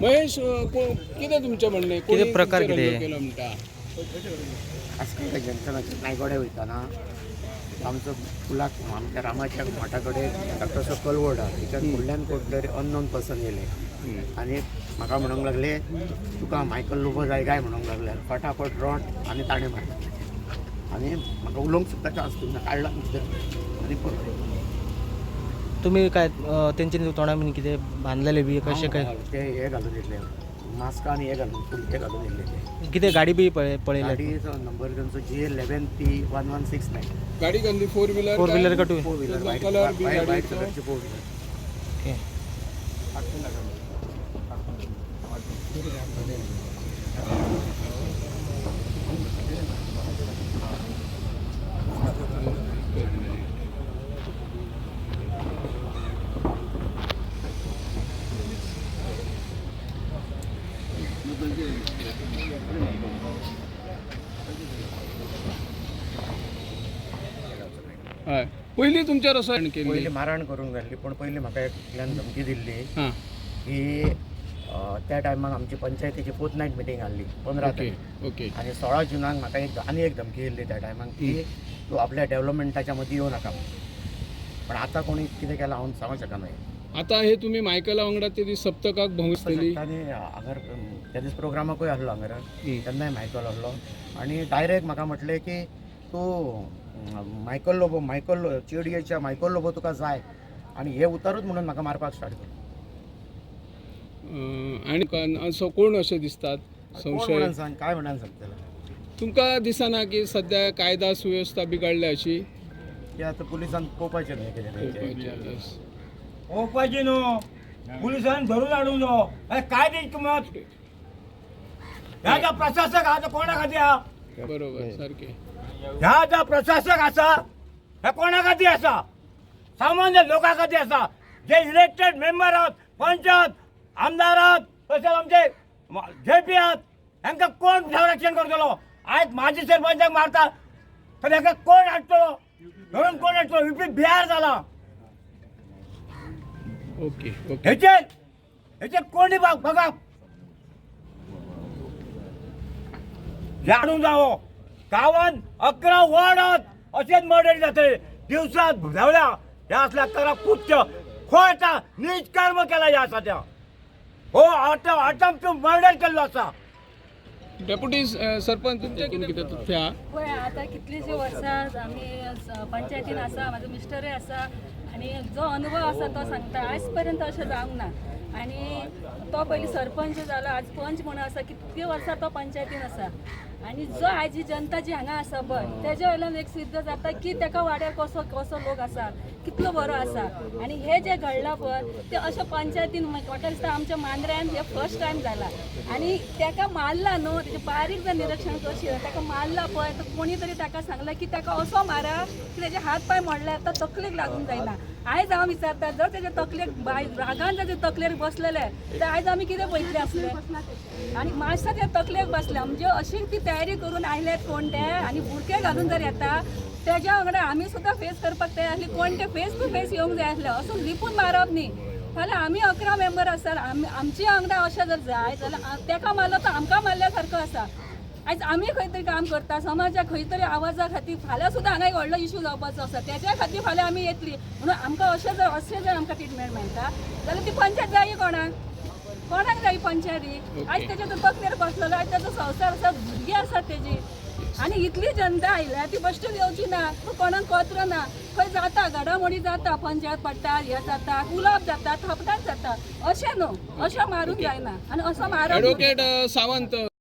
महेश कितें तुमचें म्हणणें कितें प्रकार कितें? म्हणटा आजकाल जंक्शनाचे नायगोडे वयताना आमचो फुलाक आमच्या रामाच्या मठा कडेन धाकटोसो कलवड आहा तिच्या फुडल्यान कोण तरी अननोन पर्सन येयले आनी म्हाका म्हणूंक लागले तुका मायकल लोबो जाय काय? म्हणूंक लागले. फटाफट रोट आनी ताणें मारले आनी म्हाका उलोवंक सुद्दां चान्स दिवना काडला आनी पळय. तुम्ही काय अं, तेंच्यांनी तोंडा बीन कितें बांधलेले बी कशें काय? ते हे घालून येतले मास्क आनी हे घालून फुलके घालून येयले ते. कितें गाडी बी पळय पळयल्या गाडीचो नंबर त्यांचो G eleven P one one six nine गाडी कसली फोर व्हिलर फोर व्हिलर का two four wheeler white colour B white गाडीचो कलरची फोर व्हीलर हय. पयलीं तुमच्यार असो पयलीं मारहाण करूंक जाल्ली पूण पयलीं म्हाका एकल्यान धमकी दिल्ली हां. की अं, त्या टायमाक आमची पंचायतीची फोर्थ नायट मिटींग आसली पंदरा ओके तारीख. ओके. आनी सोळा जुनाक म्हाका एक आनी एक धमकी दिल्ली त्या टायमाक की तूं आपल्या डेव्हलपमेंटाच्या मदीं येवं नाका. पण आतां कोणी कितें केलां हांव सांगूंक शकना आता हे तुम्ही मायकला वांगडा ते दीस सप्तकाक भोंवसतली आनी हांगर त्या दीस प्रोग्रामाकूय आहलो हांगर. तेन्नाय मायकल आहलो आनी डायरेक्ट म्हाका म्हटलें की तूं मायकल लोबो मायकल लो- चेडयेच्या मायकल लोबो तुका जाय. आनी हे उतारूच म्हणून म्हाका मारपाक स्टार्ट केलो. आनी कन- असो कोण अशे दिसतात? संशय सांग? काय म्हणून सांगतलं तुमकां दिसना की सध्या कायदा सुव्यवस्था बिगडल्या अशी? की आतां पुलिसान पळोवपाचें न्ही कितें न्हू पुलिसान धरून हाडूंक न्हू अरे काय किंमत? ह्या जो प्रशासक हा तो कोणा खाती हा? बरोबर सारखे. ह्या जो प्रशासक आसा हे कोणा खाती आसा सामान्य लोकां खाती आसा जे इलेक्टेड मेंबर आहात पंच आहात आमदार आहात तशेंच आमचे जे पी आहात हांकां कोण संरक्षण करतलो आयज माझी सरपंचाक मारता तर हांकां कोण हाडटलो धरून कोण हाडटलो विपरीत बिहार जाला ओके ओके. हेचे हेचे कोणी बघ जाणून जावो. गावान अकरा वॉर्डात असेच मर्डर जाते दिवसात धावल्या ह्या असल्या करा कुत्य. खोटा नीच कर्म केला या असा त्या हो अट अटम टू मर्डर केल्लो असा. डेप्युटी सरपंच तुमचे कितें कितें तथ्य हा पळय आतां कितलींशीं वर्सां आमी स- पंचायतीन आसा म्हाजो मिस्टरूय आसा आनी जो अनुभव आसा तो सांगता आयज पर्यंत अशें जावंक ना. आनी तो पयलीं सरपंच जालो आज पंच म्हणून आसा कितके वर्सां तो पंचायतीन आसा आनी जो आयज जनता जी हांगा आसा पळय तेज्या वयल्यान एक सिद्ध जाता की तेका वाड्यार कसो कसो लोक आसा कितलो बरो आसा आनी हे जे घडला पळय ते अशे पंचायतीन म्हाका दिसता आमच्या मांद्र्यान हे फर्स्ट टायम जाला आनी तेका मारला न्हू तेजे बारीक जर निरीक्षण करशी तेका मारला पळय तर कोणी तरी ताका सांगला की ताका असो मारा की तेजे हात पांय मोडले आतां तकलेक लागूंक जायना. आयज हांव विचारता जर तेजे तकलेक बाय रागान जर ते तकलेर बसलेले तर आयज आमी कितें पयतले आसले? आनी मातशें ते तकलेक बसले म्हणजे अशी ती तयारी करून आयल्यात कोण ते? आनी बुरके घालून जर येता तेज्या वांगडा आमी सुद्दां फेस करपाक तयार आसली. कोण ते फेस टू फेस येवंक जाय आसले असो लिपून मारप न्ही. फाल्यां आमी अकरा मेंबर आसा आमच्या वांगडा अशें जर जाय जाल्यार आ- तेका मारलो तर आमकां मारल्या सारको आसा आयज आमी खंय तरी काम करता समाजा खंय तरी आवाजा खातीर फाल्यां सुद्दां हांगा एक व्हडलो इशू जावपाचो आसा तेच्या खातीर फाल्यां आमी येतली. म्हणून आमकां अशें जर अशें जर आमकां ट्रिटमेंट मेळटा जाल्यार ती पंचायत जाय कोणाक? कोणाक जाय पंचायती? आयज तेच्या तो तकलेर बसलेलो आयज तेजो संवसार आसा भुरगीं आसात तेजी. आनी इतली जनता आयल्या ती बश्ट येवची ना पूण कोणाक कत्र ना. खंय जाता घडामोडी जाता पंचायत पडटा हे जाता उलोवप जाता थापटात जाता. अशें न्हू? अशें मारूंक जायना. आनी असो अं, सावंत.